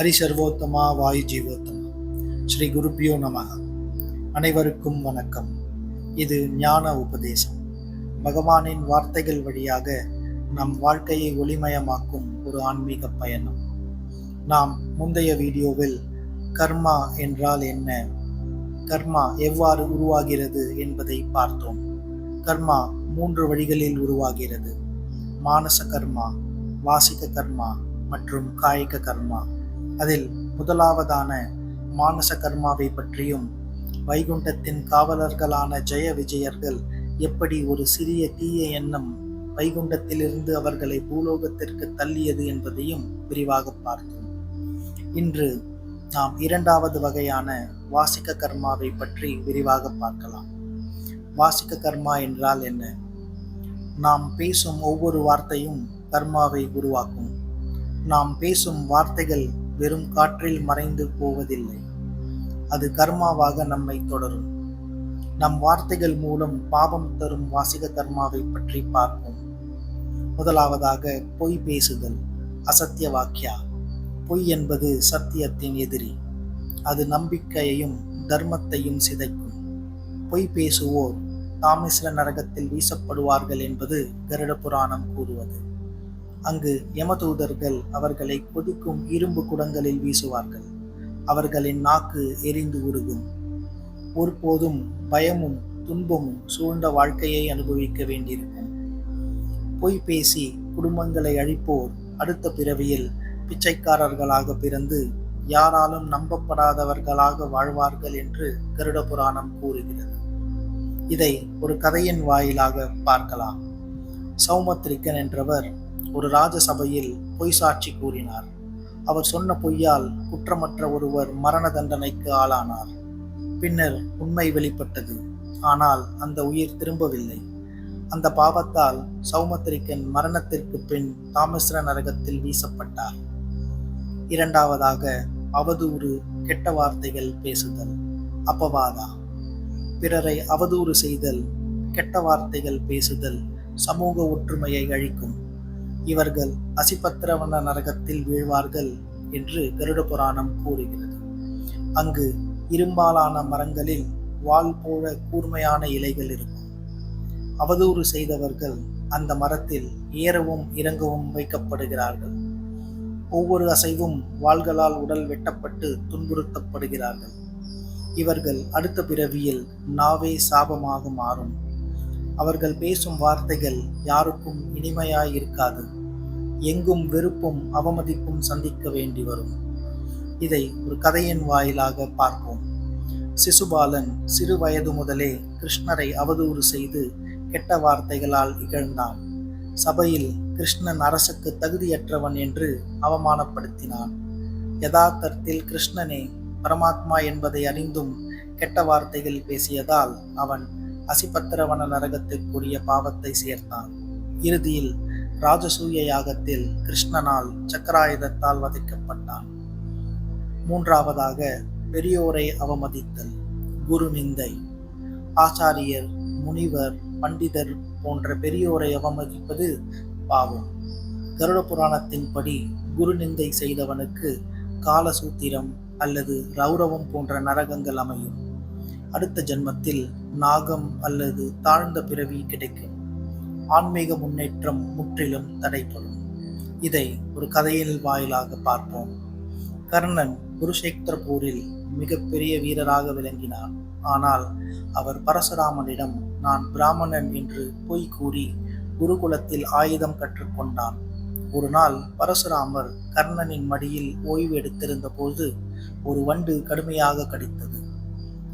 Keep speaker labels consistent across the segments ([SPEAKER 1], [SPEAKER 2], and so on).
[SPEAKER 1] ஹரிசர்வோத்தமா வாயு ஜீவோத்தமா. ஸ்ரீ குருப்பியோ நமக. அனைவருக்கும் வணக்கம். இது ஞான உபதேசம். பகவானின் வார்த்தைகள் வழியாக நம் வாழ்க்கையை ஒளிமயமாக்கும் ஒரு ஆன்மீக பயணம். நாம் முந்தைய வீடியோவில் கர்மா என்றால் என்ன? கர்மா எவ்வாறு உருவாகிறது என்பதை பார்த்தோம். கர்மா மூன்று வழிகளில் உருவாகிறது. மானச கர்மா வாசிக கர்மா மற்றும் காய்க கர்மா. அதில் முதலாவதான மானச கர்மாவை பற்றியும் வைகுண்டத்தின் காவலர்களான ஜெய விஜயர்கள் எப்படி ஒரு சிறிய தீய எண்ணம் வைகுண்டத்திலிருந்து அவர்களை பூலோகத்திற்கு தள்ளியது என்பதையும் விரிவாக பார்த்தோம். இன்று நாம் இரண்டாவது வகையான வாசிக்க கர்மாவை பற்றி விரிவாக பார்க்கலாம். வாசிக்க கர்மா என்றால் என்ன? நாம் பேசும் ஒவ்வொரு வார்த்தையும் கர்மாவை உருவாக்கும். நாம் பேசும் வார்த்தைகள் வெறும் காற்றில் மறைந்து போவதில்லை. அது கர்மாவாக நம்மை தொடரும். நம் வார்த்தைகள் மூலம் பாவம் தரும் வாசிக கர்மாவை பற்றி பார்ப்போம். முதலாவதாக பொய் பேசுதல் அசத்திய வாக்கியா? பொய் என்பது சத்தியத்தின் எதிரி. அது நம்பிக்கையையும் தர்மத்தையும் சிதைக்கும். பொய் பேசுவோர் தாமிஸ்ர நரகத்தில் வீசப்படுவார்கள் என்பது கருட புராணம் கூறுவது. அங்கு யமதூதர்கள் அவர்களை கொதிக்கும் இரும்பு குடங்களில் வீசுவார்கள். அவர்களின் நாக்கு எரிந்து உருகும். ஒருபோதும் பயமும் துன்பமும் சூழ்ந்த வாழ்க்கையை அனுபவிக்க வேண்டியிருக்கும். பொய் பேசி குடும்பங்களை அழிப்போர் அடுத்த பிறவியில் பிச்சைக்காரர்களாக பிறந்து யாராலும் நம்பப்படாதவர்களாக வாழ்வார்கள் என்று கருட புராணம் கூறுகிறது. இதை ஒரு கதையின் வாயிலாக பார்க்கலாம். சௌமத்ரிக்கன் என்றவர் ஒரு ராஜசபையில் பொய் சாட்சி கூறினார். அவர் சொன்ன பொய்யால் குற்றமற்ற ஒருவர் மரண தண்டனைக்கு ஆளானார். பின்னர் உண்மை வெளிப்பட்டது. ஆனால் அந்த உயிர் திரும்பவில்லை. அந்த பாவத்தால் சௌமத்திரிக்கன் மரணத்திற்கு பின் தாமிஸ்ர நரகத்தில் வீசப்பட்டார். இரண்டாவதாக அவதூறு கெட்ட வார்த்தைகள் பேசுதல் அப்பவாதா பிறரை அவதூறு செய்தல் கெட்ட வார்த்தைகள் பேசுதல் சமூக ஒற்றுமையை அழிக்கும். இவர்கள் அசிபத்திரவன நரகத்தில் வீழ்வார்கள் என்று கருட புராணம் கூறுகிறது. அங்கு இரும்பாலான மரங்களில் வால் போல கூர்மையான இலைகள் இருக்கும். அவதூறு செய்தவர்கள் அந்த மரத்தில் ஏறவும் இறங்கவும் வைக்கப்படுகிறார்கள். ஒவ்வொரு அசைவும் வாள்களால் உடல் வெட்டப்பட்டு துன்புறுத்தப்படுகிறார்கள். இவர்கள் அடுத்த பிறவியில் நாவே சாபமாக மாறும். அவர்கள் பேசும் வார்த்தைகள் யாருக்கும் இனிமையாயிருக்காது. எங்கும் வெறுப்பும் அவமதிப்பும் சந்திக்க வேண்டி வரும். இதை ஒரு கதையின் வாயிலாக பார்ப்போம். சிசுபாலன் சிறு வயது முதலே கிருஷ்ணரை அவதூறு செய்து கெட்ட வார்த்தைகளால் இகழ்ந்தான். சபையில் கிருஷ்ணன் அரசுக்கு தகுதியற்றவன் என்று அவமானப்படுத்தினான். யதார்த்தத்தில் கிருஷ்ணனே பரமாத்மா என்பதை அறிந்தும் கெட்ட வார்த்தைகள் பேசியதால் அவன் அசிபத்திரவன நரகத்திற்குரிய பாவத்தை சேர்த்தான். இறுதியில் ராஜசூய யாகத்தில் கிருஷ்ணனால் சக்கராயுதத்தால் வதைக்கப்பட்டான். மூன்றாவதாக பெரியோரை அவமதித்தல் குரு நிந்தை. ஆச்சாரியர் முனிவர் பண்டிதர் போன்ற பெரியோரை அவமதிப்பது பாவம். கருட புராணத்தின்படி குரு நிந்தை செய்தவனுக்கு காலசூத்திரம் அல்லது ரௌரவம் போன்ற நரகங்கள் அமையும். அடுத்த ஜென்மத்தில் நாகம் அல்லது தாழ்ந்த பிறவி கிடைக்கும். ஆன்மீக முன்னேற்றம் முற்றிலும் தடைப்படும் இதை ஒரு கதையின் வாயிலாக பார்ப்போம். கர்ணன் குருஷேத்திர போரில் மிகப்பெரிய வீரராக விளங்கினார். ஆனால் அவர் பரசுராமனிடம் நான் பிராமணன் என்று பொய் கூறி குருகுலத்தில் ஆயுதம் கற்றுக்கொண்டான் ஒரு நாள் பரசுராமர் கர்ணனின் மடியில் ஓய்வு எடுத்திருந்த போது ஒரு வண்டு கடுமையாக கடித்தது.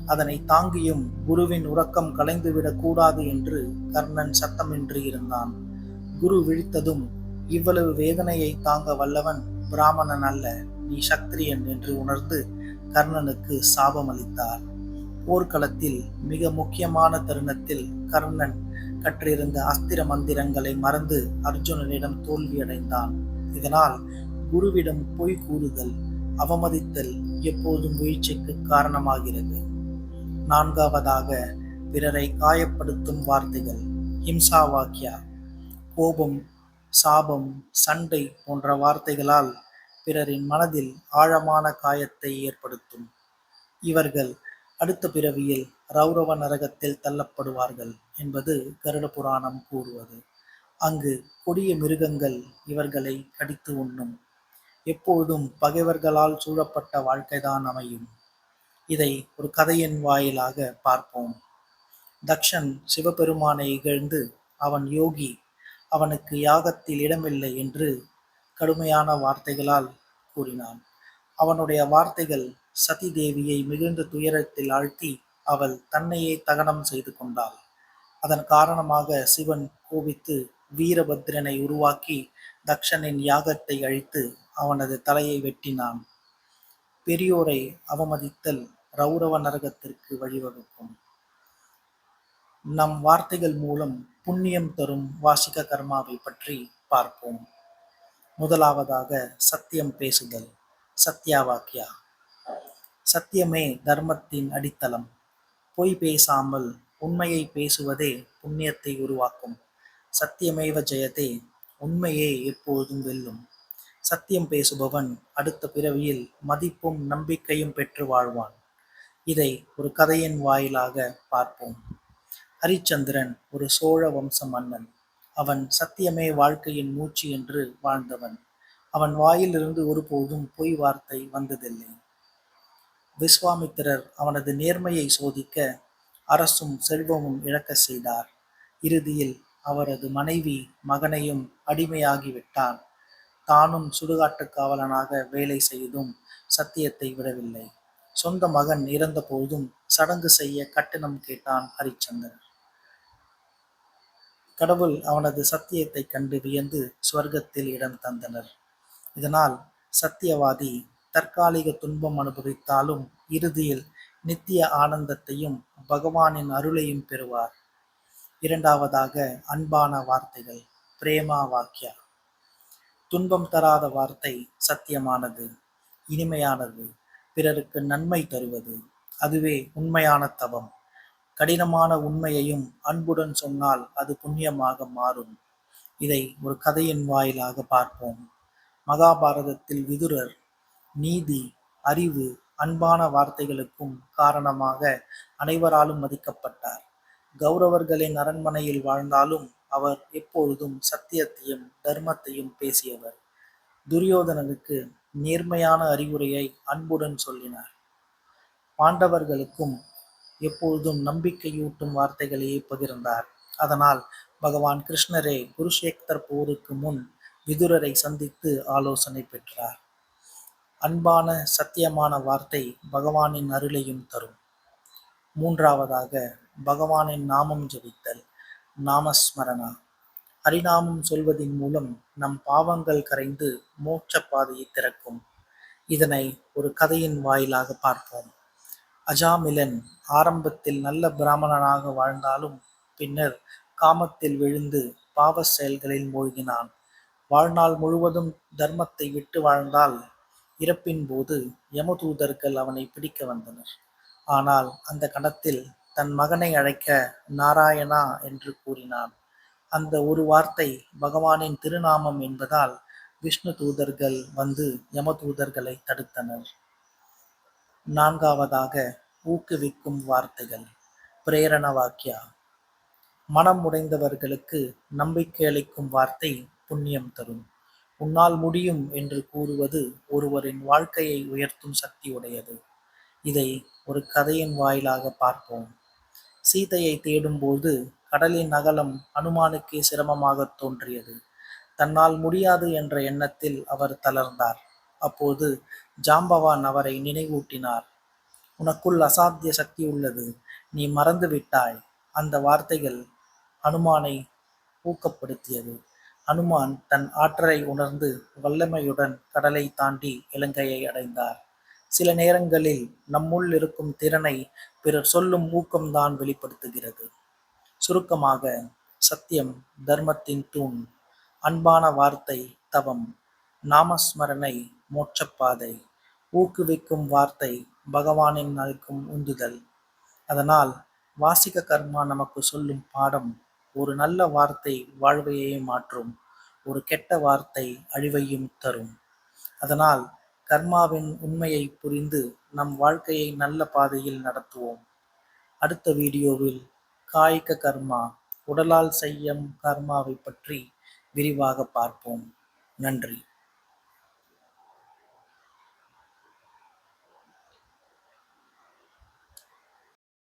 [SPEAKER 1] அதனை தாங்கியும் குருவின் உறக்கம் கலைந்துவிடக் கூடாது என்று கர்ணன் சத்தமின்றி இருந்தான். குரு விழித்ததும் இவ்வளவு வேதனையை தாங்க வல்லவன் பிராமணன் அல்ல நீ சத்திரியன் என்று உணர்ந்து கர்ணனுக்கு சாபம் அளித்தார் போர்க்களத்தில் மிக முக்கியமான தருணத்தில் கர்ணன் கற்றிருந்த அஸ்திர மந்திரங்களை மறந்து அர்ஜுனனிடம் தோல்வியடைந்தான். இதனால் குருவிடம் பொய் கூறுதல் அவமதித்தல் எப்போதும் வீழ்ச்சிக்கு காரணமாகிறது. நான்காவதாக பிறரை காயப்படுத்தும் வார்த்தைகள். ஹிம்சா வாக்கியா கோபம் சாபம் சண்டை போன்ற வார்த்தைகளால் பிறரின் மனதில் ஆழமான காயத்தை ஏற்படுத்தும். இவர்கள் அடுத்த பிறவியில் ரௌரவ நரகத்தில் தள்ளப்படுவார்கள் என்பது கருட புராணம் கூறுவது. அங்கு கொடிய மிருகங்கள் இவர்களை கடித்து உண்ணும். எப்போதும் பகைவர்களால் சூழப்பட்ட வாழ்க்கைதான் அமையும். இதை ஒரு கதையின் வாயிலாக பார்ப்போம். தக்ஷன் சிவபெருமானை இகழ்ந்து அவன் யோகி அவனுக்கு யாகத்தில் இடமில்லை என்று கடுமையான வார்த்தைகளால் கூறினான். அவனுடைய வார்த்தைகள் சதி தேவியை மிகுந்த துயரத்தில் ஆழ்த்தி அவள் தன்னையே தகனம் செய்து கொண்டாள். அதன் காரணமாக சிவன் கோபித்து வீரபத்ரனை உருவாக்கி தக்ஷனின் யாகத்தை அழித்து அவனது தலையை வெட்டினான். பெரியோரை அவமதித்தல் ரௌரவ நரகத்திற்கு வழிவகுக்கும். நம் வார்த்தைகள் மூலம் புண்ணியம் தரும் வாசிக கர்மாவை பற்றி பார்ப்போம். முதலாவதாக சத்தியம் பேசுதல் சத்யாவாக்கியா சத்தியமே தர்மத்தின் அடித்தளம். பொய் பேசாமல் உண்மையை பேசுவதே புண்ணியத்தை உருவாக்கும். சத்தியமேவ ஜெயதே உண்மையே எப்போதும் வெல்லும். சத்தியம் பேசுபவன் அடுத்த பிறவியில் மதிப்பும் நம்பிக்கையும் பெற்று வாழ்வான். இதை ஒரு கதையின் வாயிலாக பார்ப்போம். ஹரிச்சந்திரன் ஒரு சோழ வம்ச மன்னன். அவன் சத்தியமே வாழ்க்கையின் மூச்சு என்று வாழ்ந்தவன். அவன் வாயிலிருந்து ஒருபோதும் பொய் வார்த்தை வந்ததில்லை. விஸ்வாமித்திரர் அவனது நேர்மையை சோதிக்க அரசும் செல்வமும் இழக்க செய்தார். இறுதியில் அவரது மனைவி மகனையும் அடிமையாகிவிட்டான். தானும் சுடுகாட்டு காவலனாக வேலை செய்தும் சத்தியத்தை விடவில்லை. சொந்த மகன் இறந்த போதும் சடங்கு செய்ய கட்டணம் கேட்டான் ஹரிச்சந்திரன். கடவுள் அவனது சத்தியத்தை கண்டு வியந்து சுவர்க்கத்தில் இடம் தந்தனர். இதனால் சத்தியவாதி தற்காலிக துன்பம் அனுபவித்தாலும் இறுதியில் நித்திய ஆனந்தத்தையும் பகவானின் அருளையும் பெறுவார். இரண்டாவதாக அன்பான வார்த்தைகள் பிரேமா வாக்கியா துன்பம் தராத வார்த்தை சத்தியமானது இனிமையானது பிறருக்கு நன்மை தருவது. அதுவே உண்மையான தவம். கடினமான உண்மையையும் அன்புடன் சொன்னால் அது புண்ணியமாக மாறும். இதை ஒரு கதையின் வாயிலாக பார்ப்போம். மகாபாரதத்தில் விதுரர் நீதி அறிவு அன்பான வார்த்தைகளுக்கும் காரணமாக அனைவராலும் மதிக்கப்பட்டார். கௌரவர்களின் அரண்மனையில் வாழ்ந்தாலும் அவர் எப்பொழுதும் சத்தியத்தையும் தர்மத்தையும் பேசியவர். துரியோதனனுக்கு நேர்மையான அறிவுரையை அன்புடன் சொல்லினார். பாண்டவர்களுக்கும் எப்பொழுதும் நம்பிக்கையூட்டும் வார்த்தைகளையே பகிர்ந்தார். அதனால் பகவான் கிருஷ்ணரே குருஷேக்தர் போருக்கு முன் விதுரரை சந்தித்து ஆலோசனை பெற்றார். அன்பான சத்தியமான வார்த்தை பகவானின் அருளையும் தரும். மூன்றாவதாக பகவானின் நாமம் ஜபித்தல் நாமஸ்மரணா. ஹரிநாமம் சொல்வதின் மூலம் நம் பாவங்கள் கரைந்து மோட்ச பாதையை திறக்கும். இதனை ஒரு கதையின் வாயிலாக பார்ப்போம். அஜாமிலன் ஆரம்பத்தில் நல்ல பிராமணனாக வாழ்ந்தாலும் பின்னர் காமத்தில் விழுந்து பாவ செயல்களில் மூழ்கினான். வாழ்நாள் முழுவதும் தர்மத்தை விட்டு வாழ்ந்தால் இறப்பின் போது யமதூதர்கள் அவனை பிடிக்க வந்தனர். ஆனால் அந்த கணத்தில் தன் மகனை அழைக்க நாராயணா என்று கூறினான். அந்த ஒரு வார்த்தை பகவானின் திருநாமம் என்பதால் விஷ்ணு தூதர்கள் வந்து யமதூதர்களை தடுத்தனர். நான்காவதாக ஊக்குவிக்கும் வார்த்தைகள். பிரேரண வாக்கியா. மனம் உடைந்தவர்களுக்கு நம்பிக்கை அளிக்கும் வார்த்தை புண்ணியம் தரும். உன்னால் முடியும் என்று கூறுவது ஒருவரின் வாழ்க்கையை உயர்த்தும் சக்தி உடையது இதை ஒரு கதையின் வாயிலாக பார்ப்போம். சீதையை தேடும்போது கடலின் அகலம் அனுமானுக்கே சிரமமாக தோன்றியது. தன்னால் முடியாது என்ற எண்ணத்தில் அவர் தளர்ந்தார். அப்போது ஜாம்பவான் அவரை நினைவூட்டினார். உனக்குள் அசாத்திய சக்தி உள்ளது. நீ மறந்து விட்டாய். அந்த வார்த்தைகள் அனுமானை ஊக்கப்படுத்தியது. அனுமான் தன் ஆற்றலை உணர்ந்து வல்லமையுடன் கடலை தாண்டி இலங்கையை அடைந்தார். சில நேரங்களில் நம்முள் இருக்கும் திறனை பிறர் சொல்லும் ஊக்கம்தான் வெளிப்படுத்துகிறது. சுருக்கமாக சத்தியம் தர்மத்தின் தூண் அன்பான வார்த்தை தவம் நாமஸ்மரணை மோட்சப்பாதை ஊக்குவிக்கும் வார்த்தை பகவானின் அளிக்கும் உந்துதல். அதனால் வாசிக கர்மா நமக்கு சொல்லும் பாடம் ஒரு நல்ல வார்த்தை வாழ்வையே மாற்றும் ஒரு கெட்ட வார்த்தை அழிவையும் தரும். அதனால் கர்மாவின் உண்மையை புரிந்து நம் வாழ்க்கையை நல்ல பாதையில் நடத்துவோம். அடுத்த வீடியோவில் காய்க கர்மா உடலால் செய்யும் கர்மாவை பற்றி விரிவாக பார்ப்போம். நன்றி.